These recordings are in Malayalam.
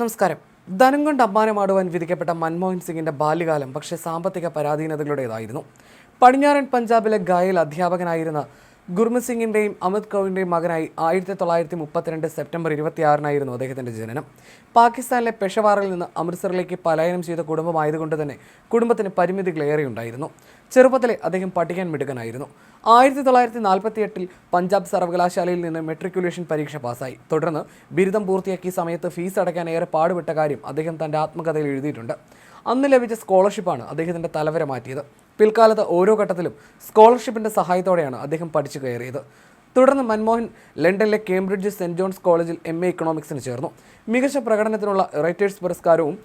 നമസ്കാരം. ധനം കൊണ്ട് അമ്മാനമാടുവാൻ വിധിക്കപ്പെട്ട മൻമോഹൻ സിംഗിന്റെ ബാല്യകാലം പക്ഷേ സാമ്പത്തിക പരാധീനതകളുടേതായിരുന്നു. പടിഞ്ഞാറൻ പഞ്ചാബിലെ ഗായൽ അധ്യാപകനായിരുന്ന ഗുർമിത് സിംഗിന്റെയും അമിത് കൗറിന്റെയും മകനായി ആയിരത്തി തൊള്ളായിരത്തി മുപ്പത്തിരണ്ട് സെപ്റ്റംബർ ഇരുപത്തിയാറിനായിരുന്നു അദ്ദേഹത്തിന്റെ ജനനം. പാകിസ്ഥാനിലെ പെഷവാറിൽ നിന്ന് അമൃത്സറിലേക്ക് പലായനം ചെയ്ത കുടുംബമായതുകൊണ്ട് തന്നെ കുടുംബത്തിന് പരിമിതികളേറെ ഉണ്ടായിരുന്നു ചെറുപ്പത്തിലെ അദ്ദേഹം പഠിക്കാൻ മിടുക്കനായിരുന്നു. ആയിരത്തി തൊള്ളായിരത്തി നാൽപ്പത്തി എട്ടിൽ പഞ്ചാബ് സർവകലാശാലയിൽ നിന്ന് മെട്രിക്കുലേഷൻ പരീക്ഷ പാസായി തുടർന്ന് ബിരുദം പൂർത്തിയാക്കിയ സമയത്ത് ഫീസ് അടയ്ക്കാൻ ഏറെ പാടുപെട്ട കാര്യം അദ്ദേഹം തന്റെ ആത്മകഥയിൽ എഴുതിയിട്ടുണ്ട്. അന്ന് ലഭിച്ച സ്കോളർഷിപ്പാണ് അദ്ദേഹത്തിന്റെ തലവര മാറ്റിയത്. പിൽക്കാലത്ത് ഓരോ ഘട്ടത്തിലും സ്കോളർഷിപ്പിന്റെ സഹായത്തോടെയാണ് അദ്ദേഹം പഠിച്ചു കയറിയത്. തുടർന്ന് മൻമോഹൻ ലണ്ടനിലെ കേംബ്രിഡ്ജ് സെന്റ് ജോൺസ് കോളേജിൽ എം എ ഇക്കണോമിക്സിന് ചേർന്നു. മികച്ച പ്രകടനത്തിനുള്ള റൈറ്റേഴ്സ് പുരസ്കാരവും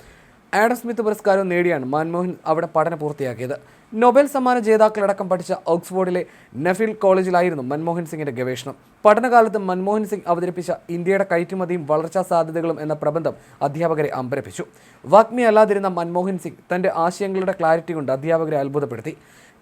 ആഡം സ്മിത്ത് പുരസ്കാരവും നേടിയാണ് മൻമോഹൻ അവിടെ പഠനം പൂർത്തിയാക്കിയത്. നൊബേൽ സമ്മാന ജേതാക്കളടക്കം പഠിച്ച ഓക്സ്ഫോർഡിലെ നെഫിൽ കോളേജിലായിരുന്നു മൻമോഹൻ സിംഗിന്റെ ഗവേഷണം. പഠനകാലത്ത് മൻമോഹൻ സിംഗ് അവതരിപ്പിച്ച ഇന്ത്യയുടെ കയറ്റുമതിയും വളർച്ചാ സാധ്യതകളും എന്ന പ്രബന്ധം അധ്യാപകരെ അമ്പരപ്പിച്ചു. വാഗ്മി അല്ലാതിരുന്ന മൻമോഹൻ സിംഗ് തന്റെ ആശയങ്ങളുടെ ക്ലാരിറ്റി കൊണ്ട് അധ്യാപകരെ അത്ഭുതപ്പെടുത്തി.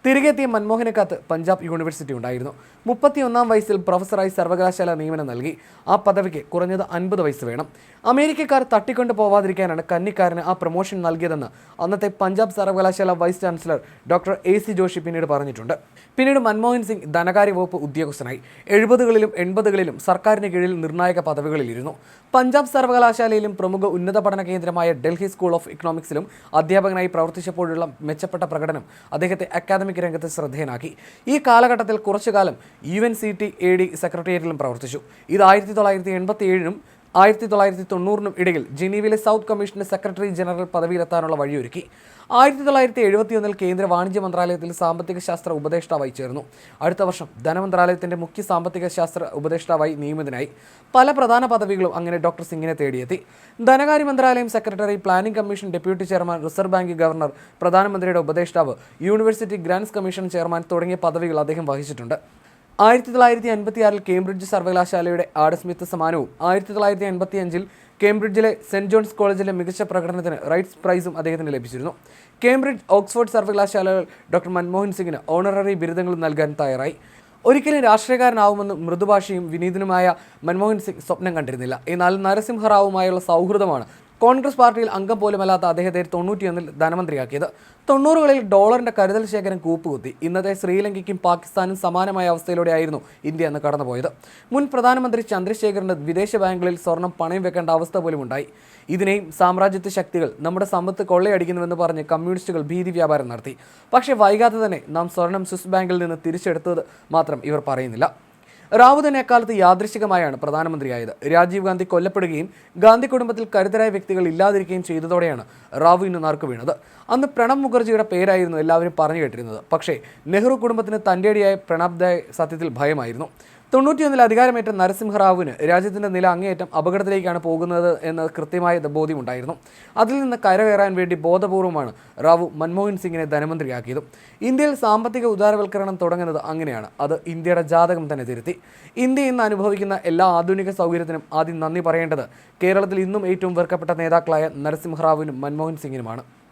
തിരികെ എത്തിയ മൻമോഹനക്കാത്ത് പഞ്ചാബ് യൂണിവേഴ്സിറ്റി ഉണ്ടായിരുന്നു. മുപ്പത്തിയൊന്നാം വയസ്സിൽ പ്രൊഫസറായി സർവകലാശാല നിയമനം നൽകി. ആ പദവിക്ക് കുറഞ്ഞത് അൻപത് വയസ്സ് വേണം. അമേരിക്കക്കാർ തട്ടിക്കൊണ്ടു പോവാതിരിക്കാനാണ് കന്നിക്കാരന് ആ പ്രൊമോഷൻ നൽകിയതെന്ന് അന്നത്തെ പഞ്ചാബ് സർവകലാശാല vice chancellor doctor A C Joshi പിന്നീട് പറഞ്ഞിട്ടുണ്ട്. പിന്നീട് മൻമോഹൻ സിംഗ് ധനകാര്യ വകുപ്പ് ഉദ്യോഗസ്ഥനായി. എഴുപതുകളിലും എൺപതുകളിലും സർക്കാരിന് കീഴിൽ നിർണായക പദവികളിലിരുന്നു. പഞ്ചാബ് സർവകലാശാലയിലും പ്രമുഖ ഉന്നത പഠന കേന്ദ്രമായ ഡൽഹി സ്കൂൾ ഓഫ് ഇക്കണോമിക്സിലും അധ്യാപകനായി പ്രവർത്തിച്ചപ്പോഴുള്ള മെച്ചപ്പെട്ട പ്രകടനം അദ്ദേഹത്തെ അക്കാദമിക് രംഗത്ത് ശ്രദ്ധേയനാക്കി. ഈ കാലഘട്ടത്തിൽ കുറച്ചുകാലം U N C T A D സെക്രട്ടേറിയറ്റിലും പ്രവർത്തിച്ചു. ഇത് ആയിരത്തി തൊള്ളായിരത്തി എൺപത്തി ഏഴിനും ആയിരത്തി തൊള്ളായിരത്തി തൊണ്ണൂറിനും ഇടയിൽ ജനീവയിലെ സൗത്ത് കമ്മീഷന്റെ സെക്രട്ടറി ജനറൽ പദവിയിലെത്താനുള്ള വഴിയൊരുക്കി. ആയിരത്തി തൊള്ളായിരത്തി എഴുപത്തിയൊന്നിൽ കേന്ദ്ര വാണിജ്യ മന്ത്രാലയത്തിൽ സാമ്പത്തിക ശാസ്ത്ര ഉപദേഷ്ടാവായി ചേർന്നു. അടുത്ത വർഷം ധനമന്ത്രാലയത്തിന്റെ മുഖ്യ സാമ്പത്തിക ശാസ്ത്ര ഉപദേഷ്ടാവായി നിയമിതനായി. പല പ്രധാന പദവികളും അങ്ങനെ ഡോക്ടർ സിംഗിനെ തേടിയെത്തി. ധനകാര്യ മന്ത്രാലയം secretary planning commission deputy chairman reserve bank governor പ്രധാനമന്ത്രിയുടെ ഉപദേഷ്ടാവ് യൂണിവേഴ്സിറ്റി ഗ്രാൻസ് കമ്മീഷൻ ചെയർമാൻ തുടങ്ങിയ പദവികൾ അദ്ദേഹം വഹിച്ചിട്ടുണ്ട്. ആയിരത്തി തൊള്ളായിരത്തി അൻപത്തിയാറിൽ കേംബ്രിഡ്ജ് സർവകലാശാലയുടെ ആഡസ്മിത്ത് സമ്മാനവും ആയിരത്തി തൊള്ളായിരത്തി എൺപത്തി അഞ്ചിൽ കേംബ്രിഡ്ജിലെ സെന്റ് ജോൺസ് കോളേജിലെ മികച്ച പ്രകടനത്തിന് റൈറ്റ്സ് പ്രൈസും അദ്ദേഹത്തിന് ലഭിച്ചിരുന്നു. കേംബ്രിഡ്ജ് ഓക്സ്ഫോർഡ് സർവകലാശാലകൾ ഡോക്ടർ മൻമോഹൻ സിംഗിന് ഓണററി ബിരുദങ്ങളും നൽകാൻ തയ്യാറായി. ഒരിക്കലും രാഷ്ട്രീയക്കാരനാവുമെന്ന് മൃദുഭാഷയും വിനീതനുമായ മൻമോഹൻ സിംഗ് സ്വപ്നം കണ്ടിരുന്നില്ല. എന്നാൽ നരസിംഹറാവുമായുള്ള സൗഹൃദമാണ് കോൺഗ്രസ് പാർട്ടിയിൽ അംഗം പോലുമല്ലാത്ത അദ്ദേഹത്തെ തൊണ്ണൂറ്റിയൊന്നിൽ ധനമന്ത്രിയാക്കിയത്. തൊണ്ണൂറുകളിൽ ഡോളറിന്റെ കരുതൽ ശേഖരം കൂപ്പുകുത്തി. ഇന്നത്തെ ശ്രീലങ്കയ്ക്കും പാകിസ്ഥാനും സമാനമായ അവസ്ഥയിലൂടെയായിരുന്നു ഇന്ത്യ അന്ന് കടന്നുപോയത്. മുൻ പ്രധാനമന്ത്രി ചന്ദ്രശേഖറിന്റെ വിദേശ ബാങ്കുകളിൽ സ്വർണം പണയം വെക്കേണ്ട അവസ്ഥ പോലും ഉണ്ടായി ഇതിനെയും സാമ്രാജ്യത്വ ശക്തികൾ നമ്മുടെ സമ്പത്ത് കൊള്ളയടിക്കുന്നുവെന്ന് പറഞ്ഞ് കമ്മ്യൂണിസ്റ്റുകൾ ഭീതി വ്യാപാരം നടത്തി. പക്ഷേ വൈകാതെ തന്നെ നാം സ്വർണം സ്വിസ് ബാങ്കിൽ നിന്ന് തിരിച്ചെടുത്തത് മാത്രം ഇവർ പറയുന്നില്ല. റാവു തന്നെ അക്കാലത്ത് യാദൃശികമായാണ് പ്രധാനമന്ത്രിയായത്. രാജീവ് ഗാന്ധി കൊല്ലപ്പെടുകയും ഗാന്ധി കുടുംബത്തിൽ കരുതരായ വ്യക്തികൾ ഇല്ലാതിരിക്കുകയും ചെയ്തതോടെയാണ് റാവു ഇന്ന് നാർക്ക് വീണത്. അന്ന് പ്രണബ് മുഖർജിയുടെ പേരായിരുന്നു എല്ലാവരും പറഞ്ഞു കേട്ടിരുന്നത്. പക്ഷേ നെഹ്റു കുടുംബത്തിന് തന്റെടിയായ പ്രണബ് ദായ് സത്യത്തിൽ ഭയമായിരുന്നു. തൊണ്ണൂറ്റിയൊന്നിൽ അധികാരമേറ്റ നരസിംഹറാവുവിന് രാജ്യത്തിന്റെ നില അങ്ങേയറ്റം അപകടത്തിലേക്കാണ് പോകുന്നത് എന്ന കൃത്യമായ ബോധ്യമുണ്ടായിരുന്നു. അതിൽ നിന്ന് കരകയറാൻ വേണ്ടി ബോധപൂർവമാണ് റാവു മൻമോഹൻ സിംഗിനെ ധനമന്ത്രിയാക്കിയത്. ഇന്ത്യയിൽ സാമ്പത്തിക ഉദാരവൽക്കരണം തുടങ്ങുന്നത് അങ്ങനെയാണ്. അത് ഇന്ത്യയുടെ ജാതകം തന്നെ തിരുത്തി. ഇന്ത്യ ഇന്ന് അനുഭവിക്കുന്ന എല്ലാ ആധുനിക സൗകര്യത്തിനും ആദ്യം നന്ദി പറയേണ്ടത് കേരളത്തിൽ ഇന്നും ഏറ്റവും വെറുക്കപ്പെട്ട നേതാക്കളായ നരസിംഹറാവുവിനും മൻമോഹൻ സിംഗിനുമാണ്.